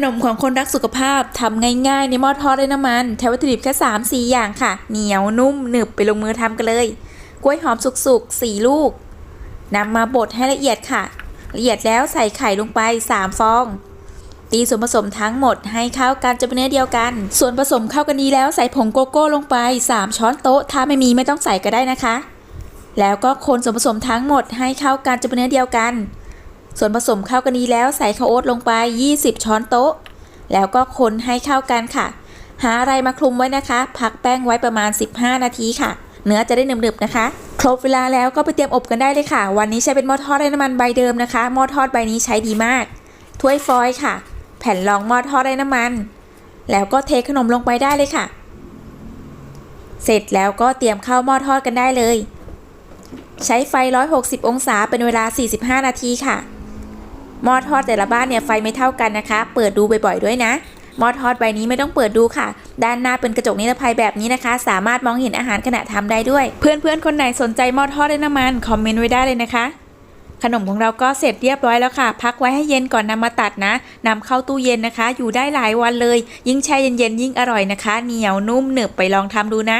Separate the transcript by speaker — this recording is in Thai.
Speaker 1: ขนมของคนรักสุขภาพทำง่ายๆ ในหม้อทอดด้น้ำมันใช้วัตถุดิบแค่3 4 อย่างค่ะ เหนียวนุ่มหนึบไปลงมือทำกันเลย กล้วยหอมสุกๆ 4 ลูกนำมาบดให้ละเอียดค่ะ ละเอียดแล้วใส่ไข่ลงไป 3 ฟอง ตีส่วนผสมทั้งหมดให้เข้ากันจนเป็นเนื้อเดียวกัน ส่วนผสมเข้ากันดีแล้วใส่ผงโกโก้ลงไป 3 ช้อนโต๊ะ ถ้าไม่มีไม่ต้องใส่ก็ได้นะคะ แล้วก็คนส่วนผสมทั้งหมดให้เข้ากันจนเป็นเนื้อเดียวกัน ส่วนผสมเข้ากันดีแล้วใส่ข้าวโอ๊ตลงไป 20 ช้อนโต๊ะ แล้วก็คนให้เข้ากันค่ะ หาอะไรมาคลุมไว้นะคะ พักแป้งไว้ประมาณ 15 นาทีค่ะ เนื้อจะได้หนึบๆนะคะ ครบเวลาแล้วก็ไปเตรียมอบกันได้เลยค่ะ วันนี้ใช้เป็นหม้อทอดไร้น้ำมันใบเดิมนะคะหม้อทอดใบนี้ใช้ดีมาก ถ้วยฟอยล์ค่ะ แผ่นรองหม้อทอดไร้น้ำมัน แล้วก็เทขนมลงไปได้เลยค่ะ เสร็จแล้วก็เตรียมเข้าหม้อทอดกันได้เลย ใช้ไฟ 160 องศาเป็นเวลา 45 นาทีค่ะ หม้อทอดแต่ละบ้านเนี่ยไฟไม่เท่ากันนะคะ เปิดดูบ่อยๆด้วยนะหม้อทอดใบนี้ไม่ต้องเปิดดูค่ะ ด้านหน้าเป็นกระจกนิรภัยแบบนี้นะคะ สามารถมองเห็นอาหารขณะทำได้ด้วย เพื่อนๆ คนไหนสนใจหม้อทอดด้วยน้ำมันคอมเมนต์ไว้ได้เลยนะคะ ขนมของเราก็เสร็จเรียบร้อยแล้วค่ะ พักไว้ให้เย็นก่อนนำมาตัดนะนำเข้าตู้เย็นนะคะ อยู่ได้หลายวันเลย ยิ่งแช่เย็นๆยิ่งอร่อยนะคะ เหนียวนุ่มหนึบไปลองทำดูนะ